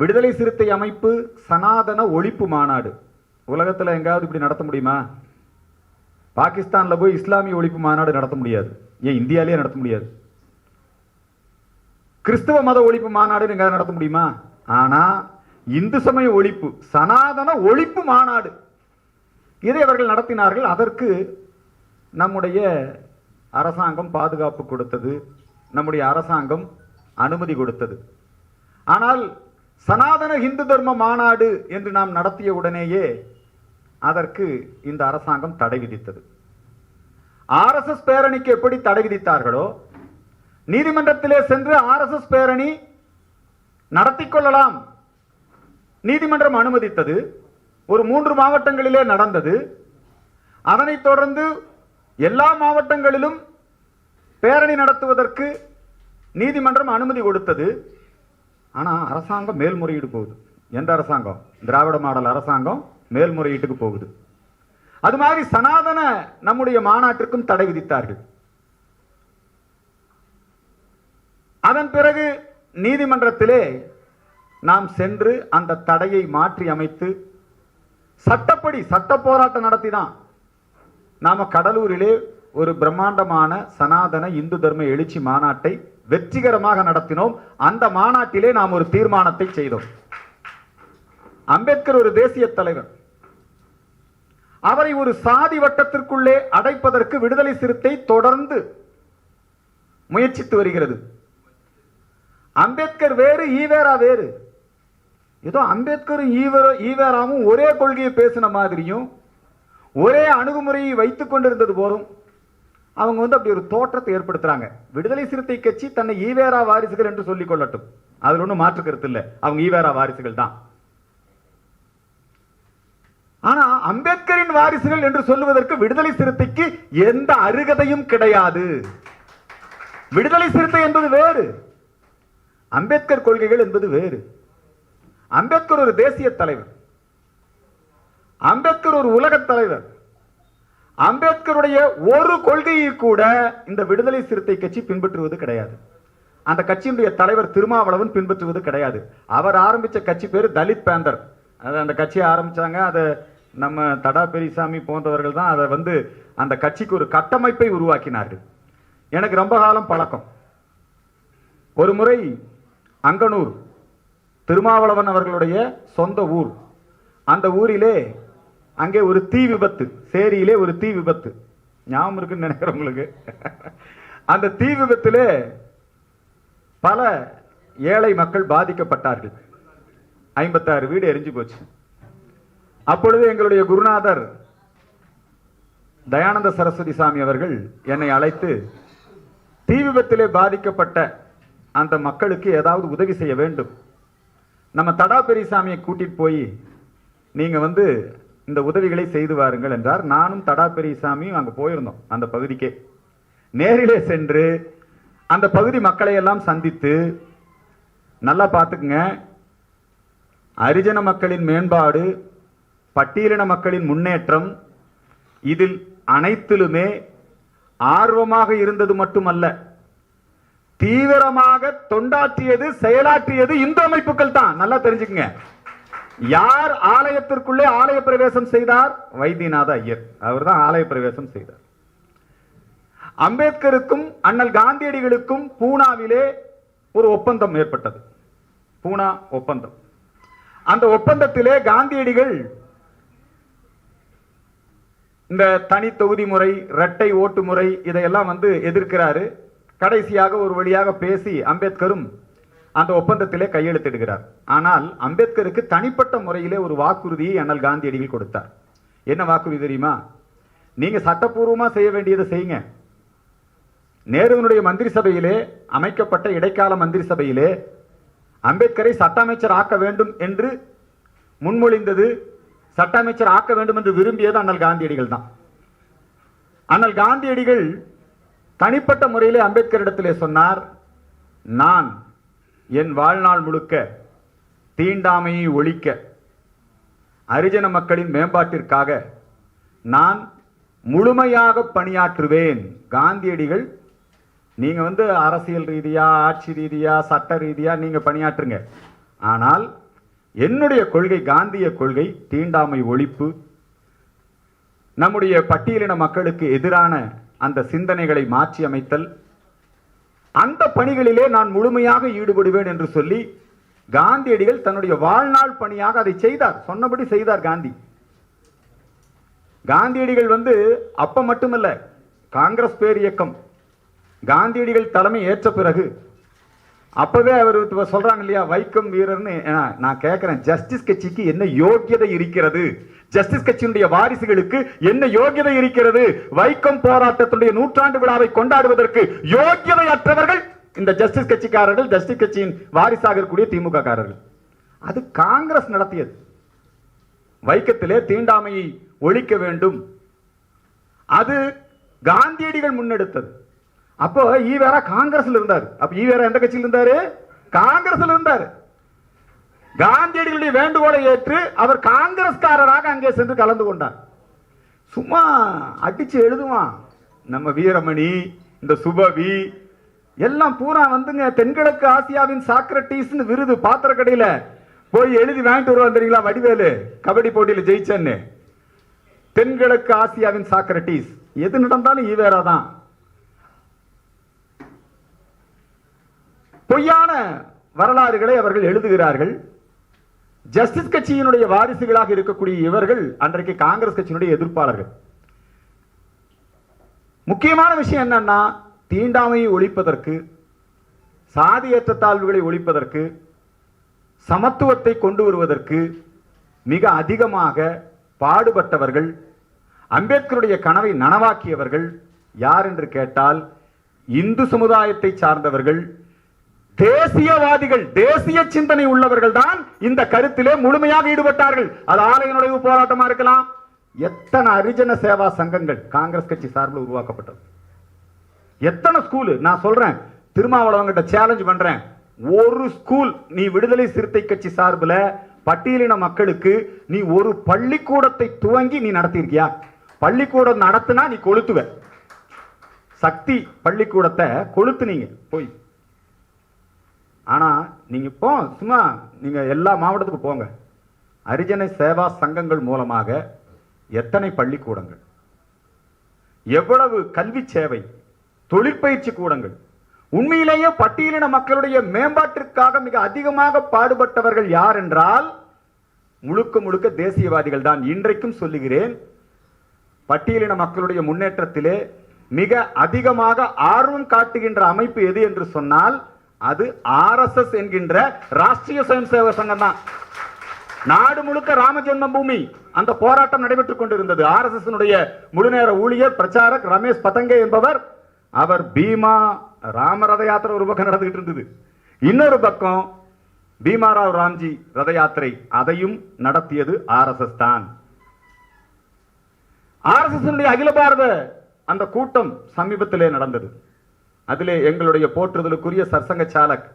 விடுதலை சிறுத்தை அமைப்பு சனாதன ஒழிப்பு மாநாடு. உலகத்துல எங்காவது இப்படி நடத்த முடியுமா? பாகிஸ்தான்ல போய் இஸ்லாமிய ஒழிப்பு மாநாடு நடத்த முடியாது. ஏன் இந்தியாலேயே நடத்த முடியாது? கிறிஸ்தவ மத ஒழிப்பு மாநாடு எங்காவது நடத்த முடியுமா? ஆனா இந்து சமய ஒழிப்பு சனாதன ஒழிப்பு மாநாடு. இதை அவர்கள் நடத்தினார்கள். அதற்கு நம்முடைய அரசாங்கம் பாதுகாப்பு கொடுத்தது. நம்முடைய அரசாங்கம் அனுமதி கொடுத்தது. ஆனால் சனாதன இந்து தர்ம மாநாடு என்று நாம் நடத்திய உடனேயே அதற்கு இந்த அரசாங்கம் தடை விதித்தது. ஆர்எஸ்எஸ் பேரணிக்கு எப்படி தடை விதித்தார்களோ நீதிமன்றத்திலே சென்று ஆர்எஸ்எஸ் பேரணி நடத்தி கொள்ளலாம். நீதிமன்றம் அனுமதித்தது. ஒரு மூன்று மாவட்டங்களிலே நடந்தது. அதனைத் தொடர்ந்து எல்லா மாவட்டங்களிலும் பேரணி நடத்துவதற்கு நீதிமன்றம் அனுமதி கொடுத்தது. ஆனால் அரசாங்கம் மேல்முறையீடு போகுது. எந்த அரசாங்கம்? திராவிட மாடல் அரசாங்கம் மேல்முறையீட்டுக்கு போகுது. அது மாதிரி சனாதன நம்முடைய மாநாட்டிற்கும் தடை விதித்தார்கள். அதன் பிறகு நீதிமன்றத்திலே நாம் சென்று அந்த தடையை மாற்றி அமைத்து சட்டப்படி சட்ட போராட்டம் நடத்தி தான் நாம கடலூரிலே ஒரு பிரம்மாண்டமான சனாதன இந்து தர்ம எழுச்சி மாநாட்டை வெற்றிகரமாக நடத்தினோம். அந்த மாநாட்டிலே நாம் ஒரு தீர்மானத்தை செய்தோம். அம்பேத்கர் ஒரு தேசிய தலைவர். அவரை ஒரு சாதி வட்டத்திற்குள்ளே அடைப்பதற்கு விடுதலை சிறுத்தை தொடர்ந்து முயற்சித்து வருகிறது. அம்பேத்கர் வேறு ஈவேரா வேறு. ஏதோ அம்பேத்கரும் ஈவர ஈவேராவும் ஒரே கொள்கையை பேசின மாதிரியும் ஒரே அணுகுமுறையை வைத்துக் கொண்டிருந்தது போதும் அவங்க வந்து அப்படி ஒரு தோற்றத்தை ஏற்படுத்துறாங்க. விடுதலை சிறுத்தை கட்சி தன்னை ஈவேரா வாரிசுகள் என்று சொல்லிக் கொள்ளட்டும். அதுல ஒன்றும் மாற்று கருத்து இல்லை. அவங்க ஈவேரா வாரிசுகள் தான். ஆனா அம்பேத்கரின் வாரிசுகள் என்று சொல்லுவதற்கு விடுதலை சிறுத்தைக்கு எந்த அருகதையும் கிடையாது. விடுதலை சிறுத்தை என்பது வேறு. அம்பேத்கர் கொள்கைகள் என்பது வேறு. அம்பேத்கர் ஒரு தேசிய தலைவர். அம்பேத்கர் ஒரு உலகத் தலைவர். அம்பேத்கருடைய ஒரு கொள்கையை கூட இந்த விடுதலை சிறுத்தை கட்சி பின்பற்றுவது கிடையாது. அந்த கட்சியினுடைய தலைவர் திருமாவளவன் பின்பற்றுவது கிடையாது. அவர் ஆரம்பிச்ச கட்சி பேர் தலித் பேந்தர். அது அந்த கட்சியை ஆரம்பித்தாங்க அதை நம்ம தடா பெரியசாமி போன்றவர்கள் தான் அதை வந்து அந்த கட்சிக்கு ஒரு கட்டமைப்பை உருவாக்கினார்கள். எனக்கு ரொம்ப காலம் பழக்கம். ஒரு முறை அங்கனூர் திருமாவளவன் அவர்களுடைய சொந்த ஊர். அந்த ஊரிலே அங்கே ஒரு தீ விபத்து சேரியிலே ஒரு தீ விபத்து. ஞாபகம் இருக்குன்னு நினைக்கிறேன் உங்களுக்கு. அந்த தீ விபத்திலே பல ஏழை மக்கள் பாதிக்கப்பட்டார்கள். ஐம்பத்தாறு வீடு எரிஞ்சு போச்சு. அப்பொழுது எங்களுடைய குருநாதர் தயானந்த சரஸ்வதி சாமி அவர்கள் என்னை அழைத்து தீ விபத்திலே பாதிக்கப்பட்ட அந்த மக்களுக்கு ஏதாவது உதவி செய்ய வேண்டும். நம்ம தடா பெரியசாமியை கூட்டிட்டு போய் நீங்க வந்து இந்த உதவிகளை செய்து வாருங்கள் என்றார். நானும் தடா பெரியசாமியும் அங்கே போயிருந்தோம் அந்த பகுதிக்கே. நேரிலே சென்று அந்த பகுதி மக்களை எல்லாம் சந்தித்து நல்லா பார்த்துக்குங்க. அரிஜன மக்களின் மேம்பாடு பட்டியலின மக்களின் முன்னேற்றம் இதில் அனைத்திலுமே ஆர்வமாக இருந்தது மட்டுமல்ல தீவிரமாக தொண்டாற்றியது செயலாற்றியது இந்து அமைப்புகள் தான். நல்லா தெரிஞ்சுக்கங்க. யார் ஆலயத்திற்குள்ளே ஆலய பிரவேசம் செய்தார்? வைத்தியநாத ஐயர். அவர் தான் ஆலய பிரவேசம் செய்தார். அம்பேத்கருக்கும் அண்ணல் காந்தியடிகளுக்கும் பூனாவிலே ஒரு ஒப்பந்தம் ஏற்பட்டது. பூனா ஒப்பந்தம். அந்த ஒப்பந்தத்திலே காந்தியடிகள் இந்த தனி தொகுதி முறை இரட்டை ஓட்டு முறை இதையெல்லாம் வந்து எதிர்க்கிறாரு. கடைசியாக ஒரு வழியாக பேசி அம்பேத்கரும் அந்த ஒப்பந்தத்திலே கையெழுத்திடுகிறார். ஆனால் அம்பேத்கருக்கு தனிப்பட்ட முறையிலே ஒரு வாக்குறுதியை அண்ணல் காந்தியடிகள் கொடுத்தார். என்ன வாக்குறுதி தெரியுமா? நீங்கள் சட்டப்பூர்வமாக செய்ய வேண்டியதை செய்யுங்க. நேருவினுடைய மந்திரி சபையிலே அமைக்கப்பட்ட இடைக்கால மந்திரி சபையிலே அம்பேத்கரை சட்ட அமைச்சர் ஆக்க வேண்டும் என்று முன்மொழிந்தது சட்ட அமைச்சர் ஆக்க வேண்டும் என்று விரும்பியது அண்ணல் காந்தியடிகள் தான். அண்ணல் காந்தியடிகள் தனிப்பட்ட முறையிலே அம்பேத்கர் இடத்திலே சொன்னார் நான் என் வாழ்நாள் முழுக்க தீண்டாமையை ஒழிக்க அரிஜன மக்களின் மேம்பாட்டிற்காக நான் முழுமையாக பணியாற்றுவேன். காந்தியடிகள் நீங்கள் வந்து அரசியல் ரீதியாக ஆட்சி ரீதியாக சட்ட ரீதியாக நீங்கள் பணியாற்றுங்க. ஆனால் என்னுடைய கொள்கை காந்திய கொள்கை தீண்டாமை ஒழிப்பு நம்முடைய பட்டியலின மக்களுக்கு எதிரான அந்த சிந்தனைகளை மாற்றி அமைத்தல் அந்த பணிகளிலே நான் முழுமையாக ஈடுபடுவேன் என்று சொல்லி காந்தியடிகள் தன்னுடைய வாழ்நாள் பணியாக அதை செய்தார். சொன்னபடி செய்தார் காந்தி. காந்தியடிகள் வந்து அப்ப மட்டுமல்ல காங்கிரஸ் பேர் இயக்கம். காந்தியடிகள் தலைமை ஏற்ற பிறகு அப்பவே அவர் சொல்றாங்க இல்லையா வைக்கம் வீரர்னு. நான் கேட்கிறேன் ஜஸ்டிஸ் கட்சிக்கு என்ன யோக்கியதை இருக்கிறது? ஜஸ்டிஸ் கட்சியினுடைய வாரிசுகளுக்கு என்ன யோக்கியதை இருக்கிறது? வைக்கம் போராட்டத்துடைய நூற்றாண்டு விழாவை கொண்டாடுவதற்கு யோக்கியதை அற்றவர்கள் இந்த ஜஸ்டிஸ் கட்சிக்காரர்கள் ஜஸ்டிஸ் கட்சியின் வாரிசாக இருக்கக்கூடிய திமுக காரர்கள் அது காங்கிரஸ் நடத்தியது. வைக்கத்திலே தீண்டாமையை ஒழிக்க வேண்டும். அது காந்தியடிகள் முன்னெடுத்தது. அப்போ ஈவேரா காங்கிரஸ்ல இருந்தார். அப்ப ஈவேரா எந்த கட்சியில் இருந்தாரு? காங்கிரஸ்ல இருந்தார். காந்தியடிகளுடைய வேண்டுகோளை ஏற்று அவர் காங்கிரஸ்காரராக அங்கே சென்று கலந்து கொண்டார். சும்மா அடிச்சு எழுதுவான். நம்ம வீரமணி இந்த சுபவி எல்லாம் பூரா வந்துங்க தென்கிழக்கு ஆசியாவின் சாக்ரட்டிஸ்னு விருது பாத்திர கடையில போய் எழுதி வாங்கிட்டு வருவான் தெரியுங்களா வடிவேலு? கபடி போட்டியில ஜெயிச்சேன்னு. தென்கிழக்கு ஆசியாவின் சாக்ரட்டிஸ். எது நடந்தாலும் ஈவேரா தான். பொய்யான வரலாறுகளை அவர்கள் எழுதுகிறார்கள். ஜஸ்டிஸ் கட்சியினுடைய வாரிசுகளாக இருக்கக்கூடிய இவர்கள் அன்றைக்கு காங்கிரஸ் கட்சியினுடைய எதிர்ப்பாளர்கள். முக்கியமான விஷயம் என்னன்னா தீண்டாமையை ஒழிப்பதற்கு சாதி ஏற்றத்தாழ்வுகளை ஒழிப்பதற்கு சமத்துவத்தை கொண்டு வருவதற்கு மிக அதிகமாக பாடுபட்டவர்கள் அம்பேத்கருடைய கனவை நனவாக்கியவர்கள் யார் என்று கேட்டால் இந்து சமுதாயத்தை சார்ந்தவர்கள் தேசியவாதிகள் தேசிய சிந்தனை உள்ளவர்கள் தான் இந்த கருத்திலே முழுமையாக ஈடுபட்டார்கள். அது ஆலய நுழைவு போராட்டமா இருக்கலாம்? எத்தனை அரிஜன சேவா சங்கங்கள் காங்கிரஸ் கட்சி சார்பில் உருவாக்கப்பட்டது? எத்தனை ஸ்கூலு? நான் சொல்றேன் திருமாவளவங்கிட்ட சேலஞ்ச் பண்றேன். ஒரு ஸ்கூல் நீ விடுதலை சிறுத்தை கட்சி சார்பில் பட்டியலின மக்களுக்கு நீ ஒரு பள்ளிக்கூடத்தை துவங்கி நீ நடத்தியிருக்கியா? பள்ளிக்கூடம் நடத்தினா நீ கொளுத்துவ. சக்தி பள்ளிக்கூடத்தை கொளுத்துனீங்க. போய். ஆனால் நீங்கள் இப்போ சும்மா நீங்கள் எல்லா மாவட்டத்துக்கும் போங்க. அரிஜன சேவா சங்கங்கள் மூலமாக எத்தனை பள்ளிக்கூடங்கள்? எவ்வளவு கல்வி சேவை தொழிற்பயிற்சி கூடங்கள்? உண்மையிலேயே பட்டியலின மக்களுடைய மேம்பாட்டிற்காக மிக அதிகமாக பாடுபட்டவர்கள் யார் என்றால் முழுக்க முழுக்க தேசியவாதிகள் தான். இன்றைக்கும் சொல்லுகிறேன் பட்டியலின மக்களுடைய முன்னேற்றத்திலே மிக அதிகமாக ஆர்வம் காட்டுகின்ற அமைப்பு எது என்று சொன்னால் அது ஆர்எஸ்எஸ் என்கின்ற ராஷ்டிரிய சுயம் சேவக சங்கம் தான். நாடு முழுக்க ராமஜென்ம பூமி அந்த போராட்டம் நடைபெற்றுக் கொண்டிருந்தது. ஆர்எஸ்எஸ் முழுநேர ஊழியர் பிரச்சாரக் ரமேஷ் பதங்கே என்பவர் அவர் பீமா ராம ரத யாத்திரை ஒரு பக்கம் நடந்துகிட்டு இருந்தது. இன்னொரு பக்கம் பீமாராவ் ராம்ஜி ரத யாத்திரை அதையும் நடத்தியது ஆர்எஸ்எஸ் தான். ஆர்எஸ்எஸ் அகில பாரத அந்த கூட்டம் சமீபத்திலே நடந்தது. அதிலே எங்களுடைய போற்றுதலுக்குரிய சர்சங்க சாலக்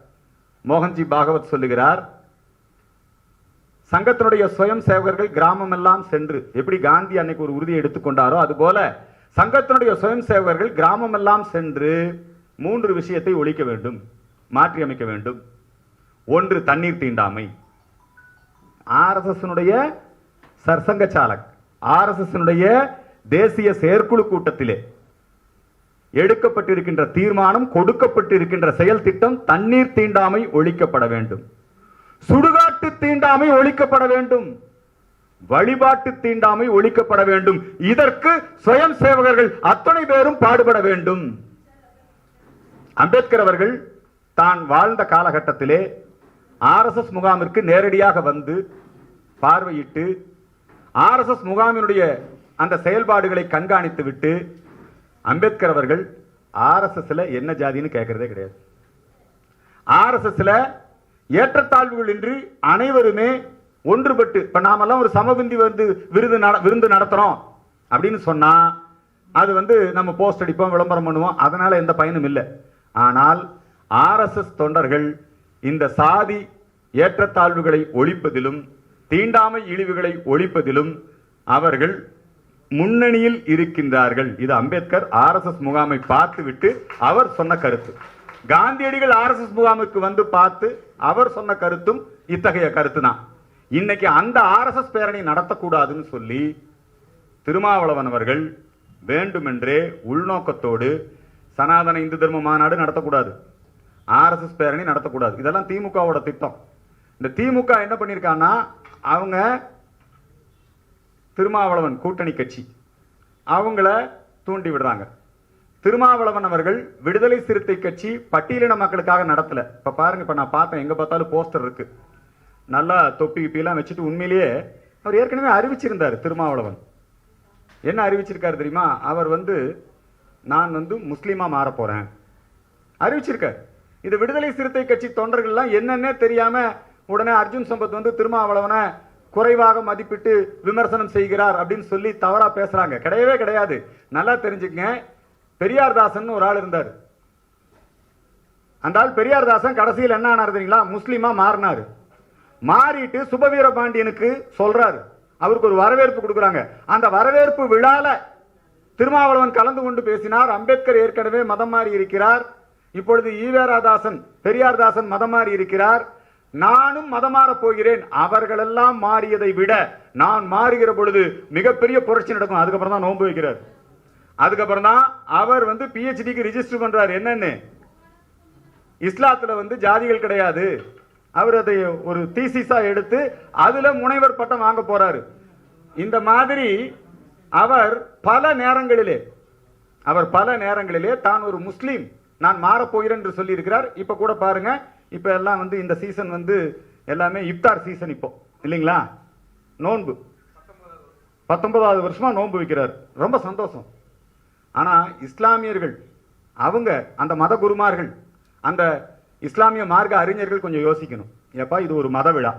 மோகன்ஜி பாகவத் சொல்லுகிறார் சங்கத்தினுடைய சுயம் சேவகர்கள் கிராமம் எல்லாம் சென்று எப்படி காந்தி அன்னைக்கு ஒரு உறுதியை எடுத்துக்கொண்டாரோ அதுபோல சங்கத்தினுடைய சுயம் சேவகர்கள் கிராமம் எல்லாம் சென்று மூன்று விஷயத்தை ஒழிக்க வேண்டும் மாற்றி அமைக்க வேண்டும். ஒன்று தண்ணீர் தீண்டாமை ஆர்எஸ்எஸ்னுடைய சர்சங்க சாலக் ஆர்எஸ்எஸ்னுடைய தேசிய செயற்குழு கூட்டத்திலே எடுக்கப்பட்டிருக்கின்ற தீர்மானம் கொடுக்கப்பட்டிருக்கின்ற செயல் திட்டம் தண்ணீர் தீண்டாமை ஒழிக்கப்பட வேண்டும். சுடுகாட்டு தீண்டாமை ஒழிக்கப்பட வேண்டும். வழிபாட்டு தீண்டாமை ஒழிக்கப்பட வேண்டும். இதற்கு சுயம் சேவகர்கள் அத்தனை பேரும் பாடுபட வேண்டும். அம்பேத்கர் அவர்கள் தான் வாழ்ந்த காலகட்டத்திலே ஆர்எஸ்எஸ் முகாமிற்கு நேரடியாக வந்து பார்வையிட்டு ஆர்எஸ்எஸ் முகாமினுடைய அந்த செயல்பாடுகளை கண்காணித்து விட்டு அம்பேத்கர் அவர்கள் ஆர்எஸ்எஸ்ல என்ன ஜாதின்னு கேட்கறதே கிடையாது. ஆர்எஸ்எஸ்ல ஏற்றத்தாழ்வுகள் இன்றி அனைவருமே ஒன்றுபட்டு இப்போ நாமெல்லாம் ஒரு சமபிந்தி வந்து விருது நட- விருந்து நடத்துகிறோம் அப்படின்னு சொன்னால் அது வந்து நம்ம போஸ்ட் அடிப்போம் விளம்பரம் பண்ணுவோம் அதனால் எந்த பயனும் இல்லை. ஆனால் ஆர்எஸ்எஸ் தொண்டர்கள் இந்த சாதி ஏற்றத்தாழ்வுகளை ஒழிப்பதிலும் தீண்டாமை இழிவுகளை ஒழிப்பதிலும் அவர்கள் முன்னணியில் இருக்கின்றார்கள். இது அம்பேத்கர் ஆர்எஸ்எஸ் முகாமை பார்த்துவிட்டு அவர் சொன்ன கருத்து. காந்தியடிகள் ஆர்எஸ்எஸ் முகாமுக்கு வந்து பார்த்து அவர் சொன்ன கருத்தும் இத்தகைய கருத்து தான் இன்னைக்கு அந்த ஆர்எஸ்எஸ் பேரணி நடத்தக்கூடாதுன்னு சொல்லி திருமாவளவன் அவர்கள் வேண்டுமென்றே உள்நோக்கத்தோடு சனாதன இந்து தர்ம மாநாடு நடத்தக்கூடாது. ஆர்எஸ்எஸ் பேரணி நடத்தக்கூடாது. இதெல்லாம் திமுகவோட திட்டம். இந்த திமுக என்ன பண்ணியிருக்கான்னா அவங்க திருமாவளவன் கூட்டணி கட்சி. அவங்கள தூண்டி விடுறாங்க. திருமாவளவன் அவர்கள் விடுதலை சிறுத்தை கட்சி பட்டியலின மக்களுக்காக நடத்தலை. இப்போ பாருங்க இப்போ நான் பார்த்தேன் எங்கே பார்த்தாலும் போஸ்டர் இருக்குது நல்லா தொப்பி கிப்பிலாம் வச்சுட்டு உண்மையிலேயே அவர் ஏற்கனவே அறிவிச்சிருந்தார் திருமாவளவன். என்ன அறிவிச்சிருக்காரு தெரியுமா? அவர் வந்து நான் வந்து முஸ்லீமாக மாற போகிறேன் அறிவிச்சிருக்கார். இது விடுதலை சிறுத்தை கட்சி தொண்டர்கள்லாம் என்னென்னே தெரியாமல் உடனே அர்ஜுன் சம்பத் வந்து திருமாவளவனை குறைவாக மதிப்பிட்டு விமர்சனம் செய்கிறார் அப்படின்னு சொல்லி தவறாக பேசுகிறாங்க கிடையவே கிடையாது. நல்லா தெரிஞ்சுக்கங்க. பெரியார்தாசன் ஒரு ஆள் இருந்தார். அந்த ஆள் பெரியார்தாசன் கடைசியில் என்ன ஆனார் தெரியுங்களா? முஸ்லீமாக மாறினார். மாறிட்டு சுபவீர பாண்டியனுக்கு சொல்கிறார் அவருக்கு ஒரு வரவேற்பு கொடுக்குறாங்க. அந்த வரவேற்பு விழால திருமாவளவன் கலந்து கொண்டு பேசினார். அம்பேத்கர் ஏற்கனவே மதம் மாறி இருக்கிறார். இப்பொழுது ஈவேராதாசன் பெரியார்தாசன் மதம் மாறி இருக்கிறார். நானும் மதம் மாறப் போகிறேன். அவர்களெல்லாம் மாறியதை விட நான் மாறுகிற பொழுது மிகப்பெரிய புரட்சி நடக்கும். அதுக்கப்புறம் தான் நோன்பு வைக்கிறார். அதுக்கப்புறம் தான் அவர் வந்து பிஹெச்டிக்கு ரிஜிஸ்டர் பண்றாரு. என்னன்னு? இஸ்லாத்துல வந்து ஜாதிகள் கிடையாது. அவர் அதை ஒரு தீசிஸா எடுத்து அதுல முனைவர் பட்டம் வாங்க போறாரு. இந்த மாதிரி அவர் பல நேரங்களிலே அவர் பல நேரங்களிலே தான் ஒரு முஸ்லீம் நான் மாறப்போகிறேன் என்று சொல்லியிருக்கிறார். இப்ப கூட பாருங்க இப்போ எல்லாம் வந்து இந்த சீசன் வந்து எல்லாமே இப்தார் சீசன் இப்போ. இல்லைங்களா? நோன்பு. பத்தொன்பதாவது வருஷமாக நோன்பு வைக்கிறார். ரொம்ப சந்தோஷம். ஆனால் இஸ்லாமியர்கள் அவங்க அந்த மத குருமார்கள் அந்த இஸ்லாமிய மார்க்க அறிஞர்கள் கொஞ்சம் யோசிக்கணும். ஏப்பா இது ஒரு மத விழா.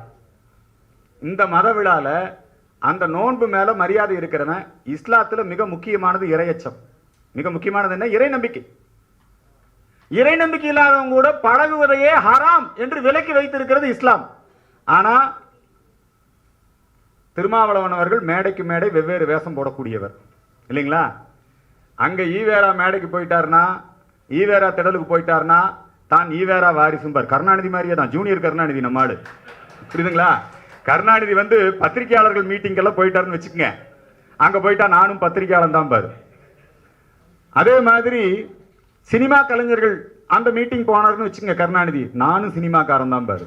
இந்த மத விழாவில் அந்த நோன்பு மேலே மரியாதை இருக்கிறவன் இஸ்லாத்தில் மிக முக்கியமானது இறையச்சம். மிக முக்கியமானது என்ன? இறை நம்பிக்கை இறை நம்பிக்கை இல்லாதவங்க கூட பழகுவதையே ஹராம் என்று விலக்கி வைத்திருக்கிறது இஸ்லாம். ஆனால் திருமாவளவன் அவர்கள் மேடைக்கு மேடை வெவ்வேறு வேஷம் போடக்கூடியவர். இல்லைங்களா? அங்கே ஈவேரா மேடைக்கு போயிட்டார்னா ஈவேரா திடலுக்கு போயிட்டார்னா தான் ஈவேரா வாரிசும்பார் கருணாநிதி மாதிரியே தான். ஜூனியர் கருணாநிதி நம்ம புரியுதுங்களா? கருணாநிதி வந்து பத்திரிகையாளர்கள் மீட்டிங்கெல்லாம் போயிட்டாருன்னு வச்சுக்கோங்க. அங்கே போயிட்டா நானும் பத்திரிகையாளன் தான் பாரு. அதே மாதிரி சினிமா கலைஞர்கள் அந்த மீட்டிங் போனார்னு வச்சுங்க கருணாநிதி. நானும் சினிமாக்காரன் தான் பாரு.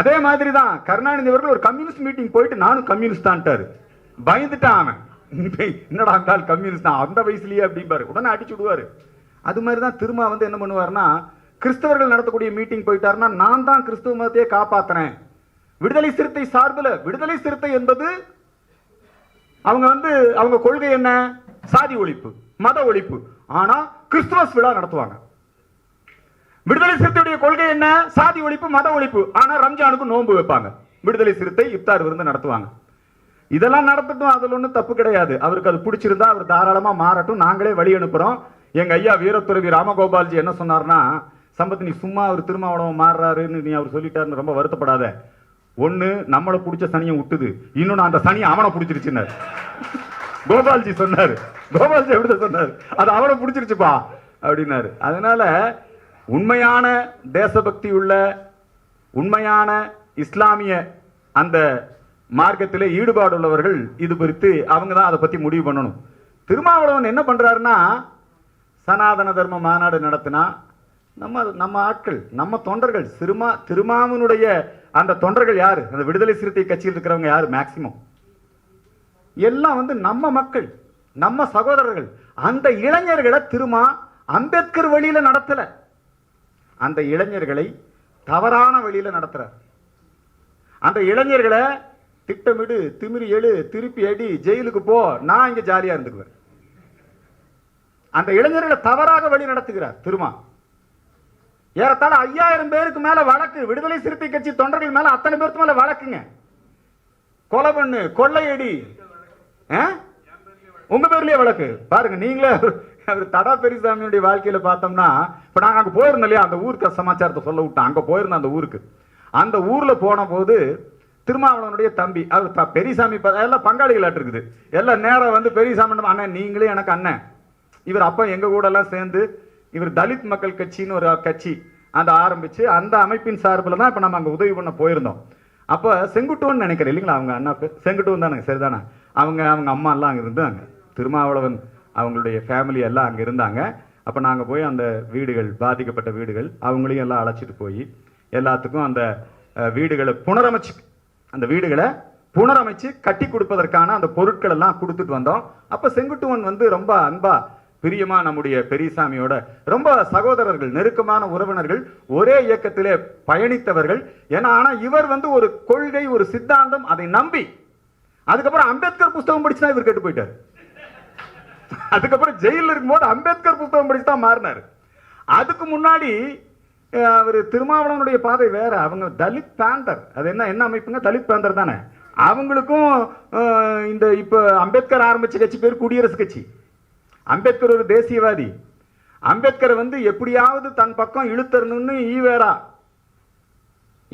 அதே மாதிரி தான் கருணாநிதி அவர்கள் ஒரு கம்யூனிஸ்ட் மீட்டிங் போயிட்டு நானும் கம்யூனிஸ்ட் தான்ட்டாரு பயந்துட்டான் அவன் என்னடா இருந்தால் கம்யூனிஸ்ட்? தான் அந்த வயசுலயே அப்படிம்பாரு உடனே அடிச்சு விடுவாரு. அது மாதிரி தான் திரும்ப வந்து என்ன பண்ணுவாருன்னா கிறிஸ்தவர்கள் நடத்தக்கூடிய மீட்டிங் போயிட்டாருன்னா நான் தான் கிறிஸ்துவ மதத்தையே காப்பாத்துறேன். விடுதலை சிறுத்தை சார்பில் விடுதலை சிறுத்தை என்பது அவங்க வந்து அவங்க கொள்கை என்ன? சாதி ஒழிப்பு. மத ஒழிப்பு. ஆனா கிறிஸ்துமஸ் விழா நடத்துவாங்க. விடுதலை சிறுத்தையுடைய கொள்கை என்ன? சாதி ஒழிப்பு மத ஒழிப்பு. ஆனா ரம்ஜானுக்கு நோன்பு வைப்பாங்க. விடுதலை சிறுத்தை இப்தார் விருந்து நடத்துவாங்க. இதெல்லாம் நடத்தட்டும் அதுல ஒன்றும் தப்பு கிடையாது. அவருக்கு அது பிடிச்சிருந்தா அவர் தாராளமா மாறட்டும். நாங்களே வழி அனுப்புறோம். எங்க ஐயா வீரத்துறவி ராமகோபால்ஜி என்ன சொன்னார்னா சம்பத் நீ சும்மா அவர் திருமாவளவன் மாறுறாருன்னு நீ அவர் சொல்லிட்டாருன்னு ரொம்ப வருத்தப்படாத. ஒண்ணு நம்மளை பிடிச்ச சனியை விட்டுது இன்னொன்னு அந்த சனி அவனை பிடிச்சிருச்சுன்னாரு. கோபால்ஜி சொன்னார். கோபால்ஜி எப்படி சொன்னார்? அது அவரை பிடிச்சிருச்சுப்பா அப்படின்னாரு. அதனால உண்மையான தேசபக்தி உள்ள உண்மையான இஸ்லாமிய அந்த மார்க்கத்திலே ஈடுபாடு உள்ளவர்கள் இது குறித்து அவங்க தான் அதை பற்றி முடிவு பண்ணணும். திருமாவளவன் என்ன பண்ணுறாருன்னா சனாதன தர்ம மாநாடு நடத்தினா நம்ம நம்ம ஆட்கள் நம்ம தொண்டர்கள் சிறுமா திருமாவனுடைய அந்த தொண்டர்கள் யார்? அந்த விடுதலை சிறுத்தை கட்சியில் இருக்கிறவங்க யார்? மேக்சிமம் எல்லாம் வந்து நம்ம மக்கள் நம்ம சகோதரர்கள். அந்த இளைஞர்களை திருமா அம்பேத்கர் வழியில நடத்தலை. அந்த இளைஞர்களை தவறான வழியில நடத்துகிறார் அந்த இளைஞர்களை திட்டமிடு திமிரி எழு திருப்பி அடி ஜெயிலுக்கு போ நான் இங்க ஜாலியா இருந்துக்குவேன். அந்த இளைஞர்களை தவறாக வழி நடத்துகிறார் திருமா. ஏறத்தாழ ஐயாயிரம் பேருக்கு மேல வழக்கு விடுதலை சிறுத்தை கட்சி தொண்டர்கள் மேல அத்தனை பேருக்கு மேல வழக்குங்க. கொலை பண்ணு கொள்ளையடி ஆ? உங்க பேர்லயே வழக்கு. பாருங்க நீங்களே அவர் தடா பெரியசாமியுடைய வாழ்க்கையில பார்த்தோம்னா இப்ப நாங்க அங்க போயிருந்தோம் இல்லையா அந்த ஊருக்கு சமாச்சாரத்தை சொல்ல விட்டோம் அங்க போயிருந்தோம் அந்த ஊருக்கு. அந்த ஊர்ல போன போது திருமாவளவனுடைய தம்பி அது பெரியசாமி ப- எல்லாம் பங்காளிகளாட்டு இருக்குது. எல்லாம் நேரம் வந்து பெரியசாமி அண்ணன் நீங்களே எனக்கு அண்ணன். இவர் அப்பா எங்க கூட எல்லாம் சேர்ந்து இவர் தலித் மக்கள் கட்சின்னு ஒரு கட்சி அந்த ஆரம்பிச்சு அந்த அமைப்பின் சார்பில் தான் இப்போ நம்ம அங்கே உதவி பண்ண போயிருந்தோம். அப்போ செங்குட்டுவன் நினைக்கிறேன் இல்லைங்களா அவங்க அண்ணா செங்குட்டுவன் தானே சரிதானே? அவங்க அவங்க அம்மா எல்லாம் அங்கே இருந்தாங்க. திருமாவளவன் அவங்களுடைய ஃபேமிலி எல்லாம் அங்கே இருந்தாங்க. அப்போ நாங்கள் போய் அந்த வீடுகள் பாதிக்கப்பட்ட வீடுகள் அவங்களையும் எல்லாம் அழைச்சிட்டு போய் எல்லாத்துக்கும் அந்த வீடுகளை புனரமைச்சு அந்த வீடுகளை புனரமைச்சு கட்டி கொடுப்பதற்கான அந்த பொருட்கள் எல்லாம் கொடுத்துட்டு வந்தோம். அப்போ செங்குட்டுவன் வந்து ரொம்ப அன்பா பிரியமா நம்முடைய பெரியசாமியோட ரொம்ப சகோதரர்கள் நெருக்கமான உறவினர்கள் ஒரே இயக்கத்திலே பயணித்தவர்கள். ஏன்னா ஆனால் இவர் வந்து ஒரு கொள்கை ஒரு சித்தாந்தம் அதை நம்பி அதுக்கப்புறம் அம்பேத்கர் புஸ்தகம் படிச்சுனா இவர் கெட்டு போயிட்டார். அதுக்கப்புறம் ஜெயிலில் இருக்கும்போது அம்பேத்கர் புஸ்தகம் படிச்சு தான் மாறினார். அதுக்கு முன்னாடி அவர் திருமாவளவனுடைய பாதை வேற. அவங்க தலித் பேந்தர். அது என்ன என்ன அமைப்புங்க? தலித் பேந்தர் தானே. அவங்களுக்கும் இந்த இப்போ அம்பேத்கர் ஆரம்பிச்ச கட்சி பேர் குடியரசு கட்சி. அம்பேத்கர் ஒரு தேசியவாதி. அம்பேத்கரை வந்து எப்படியாவது தன் பக்கம் இழுத்தரணும்னு ஈவேரா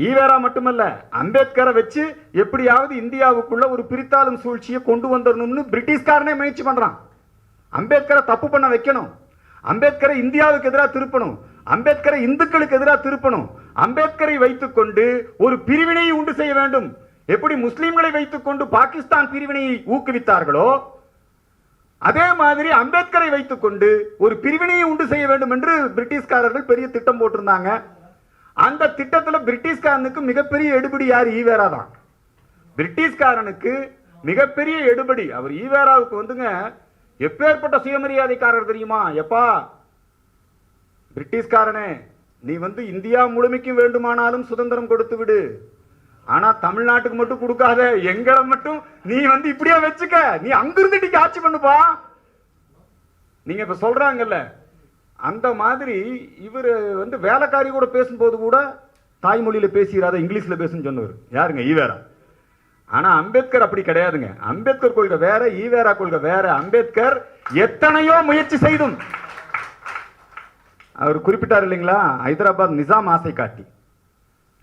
ஈவேரா மட்டுமல்ல அம்பேத்கரை வச்சு எப்படியாவது இந்தியாவுக்குள்ள ஒரு பிரித்தாளும் சூழ்ச்சியை கொண்டு வந்துடணும்னு பிரிட்டிஷ்காரனே முயற்சி பண்றான். அம்பேத்கரை தப்பு பண்ண வைக்கணும். அம்பேத்கரை இந்தியாவுக்கு எதிராக திருப்பணும். அம்பேத்கரை இந்துக்களுக்கு எதிராக திருப்பணும். அம்பேத்கரை வைத்துக்கொண்டு ஒரு பிரிவினையை உண்டு செய்ய வேண்டும். எப்படி முஸ்லீம்களை வைத்துக்கொண்டு பாகிஸ்தான் பிரிவினையை ஊக்குவித்தார்களோ அதே மாதிரி அம்பேத்கரை வைத்துக்கொண்டு ஒரு பிரிவினையை உண்டு செய்ய வேண்டும் என்று பிரிட்டிஷ்காரர்கள் பெரிய திட்டம் போட்டிருந்தாங்க. அந்த திட்டத்துல பிரிட்டிஷ்காரனுக்கு மிகப்பெரிய எடுபடி யார்? ஈவேரா தான். பிரிட்டிஷ்காரனுக்கு மிகப்பெரிய எடுபடி. அவர் ஈவேராவுக்கு வந்துங்க எப்பேற்பட்ட சுயமரியாதைக்காரர் தெரியுமா? எப்பா பிரிட்டிஷ்காரனே நீ வந்து இந்தியா முழுமைக்கும் வேண்டுமானாலும் சுதந்திரம் கொடுத்து விடு. ஆனா தமிழ்நாட்டுக்கு மட்டும் கொடுக்காத எங்களை மட்டும் நீ வந்து இப்படியே வச்சுக்க. நீ அங்கிருந்து நீங்க ஆட்சி பண்ணுப்பா. நீங்க இப்ப சொல்றாங்கல்ல அந்த மாதிரி இவர் வந்து வேலைக்காரி கூட பேசும்போது கூட தாய்மொழியில பேசிடாத இங்கிலீஷ்ல பேசுன்னு சொன்னவர். யாருங்க? ஈவேரா. ஆனா அம்பேத்கர் அப்படி கிடையாதுங்க. அம்பேத்கர் கொள்கை வேற ஈவேரா கொள்கை வேற. அம்பேத்கர் எத்தனையோ முயற்சி செய்தும். அவர் குறிப்பிட்டார் இல்லைங்களா? ஹைதராபாத் நிசாம் ஆசை காட்டி.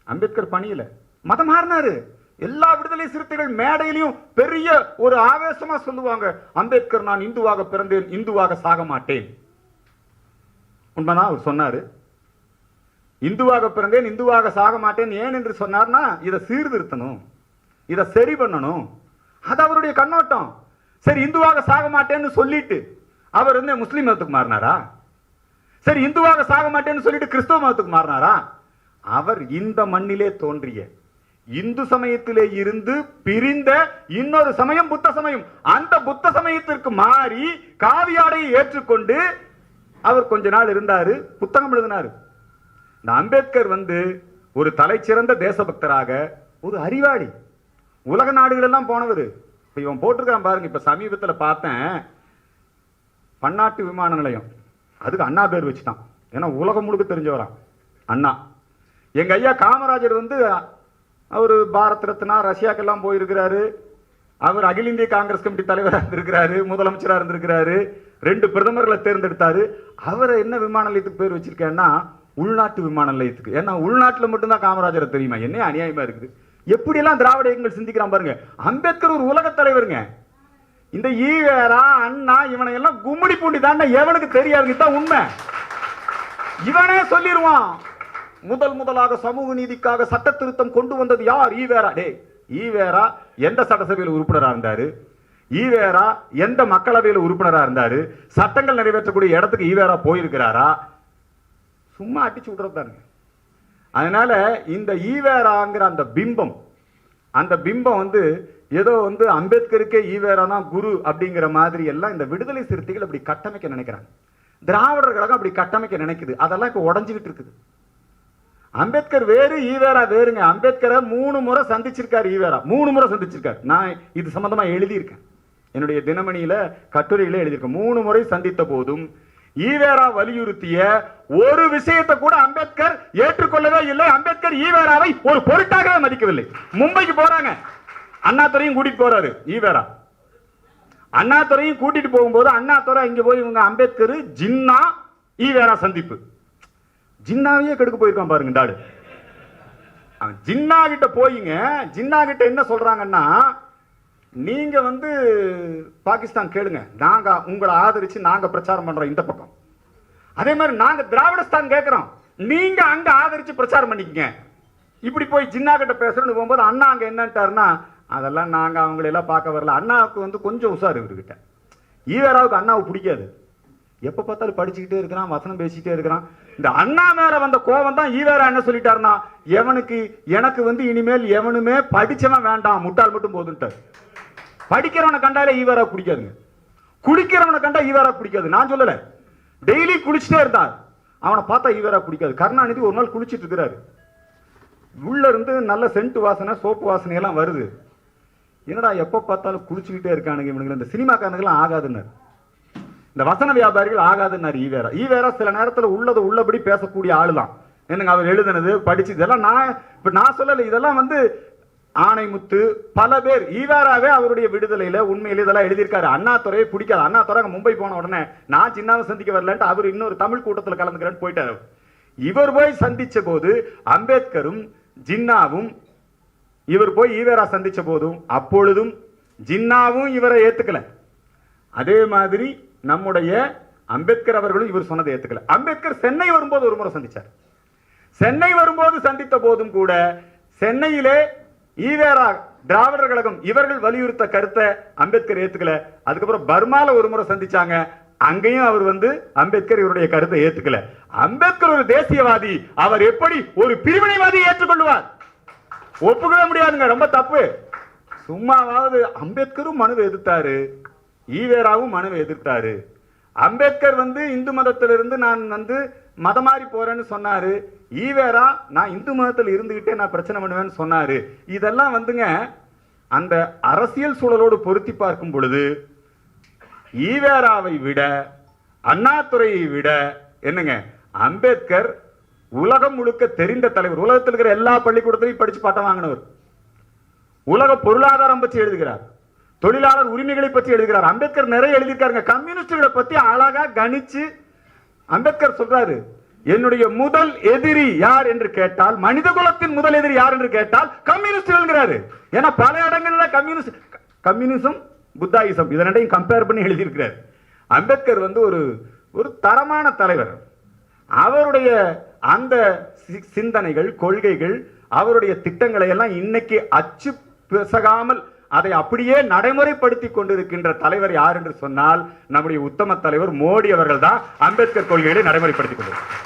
அம்பேத்கர் பணியில் மதம் மாறினாரு. எல்லா விடுதலை சிறுத்தைகள் மேடையிலையும் பெரிய ஒரு ஆவேசமா சொல்லுவாங்க அம்பேத்கர் நான் இந்துவாக பிறந்தேன் இந்துவாக சாக மாட்டேன். உண்மைதான் அவர் சொன்னார். இந்துவாக பிறந்தேன் இந்துவாக சாக மாட்டேன் ஏன் என்று சொன்னார்னா இதை சீர்திருத்தணும் இதை சரி பண்ணணும். அது அவருடைய கண்ணோட்டம். சரி இந்துவாக சாக மாட்டேன்னு சொல்லிட்டு அவர் வந்து முஸ்லீம் மதத்துக்கு மாறினாரா? சரி இந்துவாக சாக மாட்டேன்னு சொல்லிட்டு கிறிஸ்தவ மதத்துக்கு மாறினாரா? அவர் இந்த மண்ணிலே தோன்றிய இந்து சமயத்திலே இருந்து பிரிந்த இன்னொரு சமயம் புத்த சமயம். அந்த புத்த சமயத்திற்கு மாறி காவியாடையை ஏற்றுக்கொண்டு அவர் கொஞ்ச நாள் இருந்தார் புத்தகம் எழுதினார். இந்த அம்பேத்கர் வந்து ஒரு தலைச்சிறந்த தேசபக்தராக ஒரு அறிவாளி. உலக நாடுகளெல்லாம் போனவர். இப்போ இவன் போட்டிருக்கான் பாருங்க இப்போ சமீபத்தில் பார்த்தேன். பன்னாட்டு விமான நிலையம். அதுக்கு அண்ணா பேர் வச்சுட்டான். ஏன்னா உலகம் முழுக்க தெரிஞ்சவரான் அண்ணா. எங்கள் ஐயா காமராஜர் வந்து அவர் பாரத் ரத்னா ரஷ்யாக்கெல்லாம் போயிருக்கிறாரு. அவர் அகில இந்திய காங்கிரஸ் கமிட்டி தலைவராக இருந்திருக்கிறாரு முதலமைச்சராக இருந்திருக்கிறாரு ரெண்டு பிரதமர்களை தேர்ந்தெடுத்தாரு. அவரை என்ன விமான நிலையத்துக்கு பேர் வச்சிருக்கேன்னா உள்நாட்டு விமான நிலையத்துக்கு. ஏன்னா உள்நாட்டில் மட்டும்தான் காமராஜரை தெரியுமா? என்ன அநியாயமா இருக்குது. எப்படியெல்லாம் திராவிட இயக்கங்கள் சிந்திக்கிறான் பாருங்க. அம்பேத்கர் ஒரு உலக தலைவருங்க. இந்த ஈவேரா அண்ணா இவனை எல்லாம் கும்மிடி பூண்டி தாண்டா எவனுக்கு தெரியாதுங்க தான் உண்மை. இவனே சொல்லிடுவான் முதல் முதலாக சமூக நீதிக்காக சட்ட திருத்தம் கொண்டு வந்தது யார்? ஈவேரா. டே ஈவேரா எந்த சட்டசபையில் உறுப்பினரா இருந்தாரு? ஈவேரா எந்த மக்களவையில் உறுப்பினரா இருந்தாரு? சட்டங்கள் நிறைவேற்றக்கூடிய இடத்துக்கு ஈவேரா போயிருக்கிறாரா? சும்மா அடிச்சு விடுறதானுங்க அதனால இந்த ஈவேராங்கிற அந்த பிம்பம் அந்த பிம்பம் வந்து ஏதோ வந்து அம்பேத்கருக்கே ஈவேரா தான் குரு அப்படிங்கிற மாதிரி எல்லாம் இந்த விடுதலை சிறுத்தைகள் அப்படி கட்டமைக்க நினைக்கிறாங்க. திராவிடர் கழகம் அப்படி கட்டமைக்க நினைக்குது. அதெல்லாம் இப்போ உடஞ்சிக்கிட்டு இருக்குது. அம்பேத்கர் வேறு ஈவேரா வேறுங்க. அம்பேத்கரை மூணு முறை சந்திச்சிருக்காரு ஈவேரா. மூணு முறை சந்திச்சிருக்காரு. நான் இது சம்பந்தமா எழுதியிருக்கேன். என்னுடைய தினமணியில கட்டுரையில எழுதியிருக்கேன். மூணு முறை சந்தித்த போதும் ஈவேரா வலியுறுத்திய ஒரு விஷயத்தை கூட அம்பேத்கர் ஏற்றுக்கொள்ளவே இல்லை. அம்பேத்கர் ஈவேராவை ஒரு பொருட்டாகவே மதிக்கவில்லை. மும்பைக்கு போறாங்க. அண்ணாதுரையும் கூட்டிட்டு போறாரு ஈவேரா. அண்ணாதுரையும் கூட்டிட்டு போகும்போது அண்ணாத்துறை இங்க போய் இவங்க அம்பேத்கர் ஜின்னா ஈவேரா சந்திப்பு. ஜின்னாவையே கெடுக்க போயிருக்கான் பாருங்க இந்த அவன் ஜின்னா கிட்ட போயிங்க. ஜின்னா கிட்ட என்ன சொல்றாங்கன்னா நீங்க வந்து பாகிஸ்தான் கேளுங்க. நாங்க உங்களை ஆதரிச்சு நாங்க பிரச்சாரம் பண்றோம் இந்த பக்கம். அதே மாதிரி நாங்க திராவிடஸ்தான் கேட்கிறோம் நீங்க அங்க ஆதரிச்சு பிரச்சாரம் பண்ணிக்கங்க. இப்படி போய் ஜின்னா கிட்ட பேசுறேன்னு போகும்போது அண்ணா அங்க என்னன்ட்டாருன்னா அதெல்லாம் நாங்க அவங்கள எல்லாம் பார்க்க வரல. அண்ணாவுக்கு வந்து கொஞ்சம் உஷார் இவர்கிட்ட. ஈவேராவுக்கு அண்ணாவை பிடிக்காது. எப்ப பார்த்தாலும் படிச்சுக்கிட்டே இருக்கிறான் வசனம் பேசிக்கிட்டே இருக்கிறான். இந்த அண்ணா மேல வந்த கோபம் தான் ஈவேரா என்ன சொல்லிட்டாருன்னா எவனுக்கு எனக்கு வந்து இனிமேல் எவனுமே படிச்சவன் வேண்டாம். முட்டாள் மட்டும் போதுன்ட்டார். படிக்கிறவனை கண்டாலே ஈவேரா பிடிக்காதுங்க குடிக்கிறவனை கண்டா ஈவேரா பிடிக்காது நான் சொல்லல. டெய்லி குளிச்சுட்டே இருந்தார். அவனை பார்த்தா ஈவேரா பிடிக்காது கருணாநிதி ஒரு நாள் குளிச்சிட்டு இருக்கிறாரு. உள்ள இருந்து நல்ல சென்ட் வாசனை சோப்பு வாசனை எல்லாம் வருது. என்னடா எப்போ பார்த்தாலும் குளிச்சுக்கிட்டே இருக்கானுங்க இவனுங்க. இந்த சினிமாக்காரனுங்கெல்லாம் ஆகாதுன்னாரு இந்த வசன வியாபாரிகள் ஆகாதுன்னாரு ஈவேரா. ஈவேரா சில நேரத்தில் உள்ளது உள்ளபடி பேசக்கூடிய ஆளு தான் என்னங்க அவர் எழுதுனது படிச்சு இதெல்லாம் நான் இப்போ நான் சொல்லலை இதெல்லாம் வந்து ஆணைமுத்து பல பேர் ஈவேராவே அவருடைய விடுதலையில உண்மையில இதெல்லாம் எழுதியிருக்காரு. அண்ணாத்துறையை பிடிக்காது. அண்ணாத்துறை அங்கே மும்பை போன உடனே நான் சின்னாவை சந்திக்க வரலன்ட்டு அவர் இன்னொரு தமிழ் கூட்டத்தில் கலந்துக்கிறேன்னு போயிட்டாரு இவர் போய் சந்திச்ச போது அம்பேத்கரும் ஜின்னாவும் இவர் போய் ஈவேரா சந்திச்ச போதும் அப்பொழுதும் ஜின்னாவும் இவரை ஏத்துக்கல. அதே மாதிரி நம்முடைய அம்பேத்கர் அவர்களும் இவர் சொன்னதை ஏத்துக்கல. அம்பேத்கர் சென்னை வரும்போது ஒரு முறை சந்திச்சார். சென்னை வரும்போது சந்தித்த போதும் கூட சென்னையிலே ஈவேரா திராவிடர் கழகம் இவர்கள் வலியுறுத்த கருத்தை அம்பேத்கர் ஏத்துக்கல. அதுக்கப்புறம் பர்மால ஒரு முறை சந்திச்சாங்க. அங்கேயும் அவர் வந்து அம்பேத்கர் இவருடைய கருத்தை ஏத்துக்கல. அம்பேத்கர் ஒரு தேசியவாதி. அவர் எப்படி ஒரு பிரிவினைவாதி ஏற்றுக்கொள்வார் ஒப்புக்கவே முடியாதுங்க. ரொம்ப தப்பு. சும்மாவாவது அம்பேத்கரும் மனுவை எதிர்த்தாரு. ஈவேராவும் மனுவை எதிர்த்தாரு. அம்பேத்கர் வந்து இந்து மதத்திலிருந்து நான் வந்து மதம் மாறி போறேன்னு சொன்னாரு. ஈவேரா நான் இந்து மதத்தில் இருந்துகிட்டே நான் பிரச்சனை பண்ணுவேன்னு சொன்னாரு. இதெல்லாம் வந்துங்க அந்த அரசியல் சூழலோடு பொருத்தி பார்க்கும் பொழுது ஈவேராவை விட அண்ணாதுரையை விட என்னங்க அம்பேத்கர் உலகம் முழுக்க தெரிந்த தலைவர். உலகத்தில் இருக்கிற எல்லா பள்ளிக்கூடத்திலையும் படிச்சு பட்டம் வாங்கினவர். உலக பொருளாதாரம் பற்றி எழுதுகிறார். தொழிலாளர் உரிமைகளை பற்றி எழுதுகிறார். அம்பேத்கர் நிறைய எழுதியிருக்காருங்க. கம்யூனிஸ்டுகளை பத்தி அழகா கணிச்சு அம்பேத்கர் சொல்றாரு என்னுடைய முதல் எதிரி யார் என்று கேட்டால் மனித குலத்தின் முதல் எதிரி யார் என்று கேட்டால் கம்யூனிஸ்டுங்கிறாரு ஏன்னா பல இடங்களில் கம்யூனிஸ்ட் கம்யூனிசம் புத்தாயிசம் இதை கம்பேர் பண்ணி எழுதியிருக்கிறார். அம்பேத்கர் வந்து ஒரு ஒரு தரமான தலைவர். அவருடைய அந்த சி- சிந்தனைகள் கொள்கைகள் அவருடைய திட்டங்களை எல்லாம் இன்னைக்கு அச்சு பிசகாமல் அதை அப்படியே நடைமுறைப்படுத்தி கொண்டிருக்கின்ற தலைவர் யார் என்று சொன்னால் நம்முடைய உத்தம தலைவர் மோடி அவர்கள் தான் அம்பேத்கர் கொள்கைகளை நடைமுறைப்படுத்திக் கொண்டிருக்கிறார்.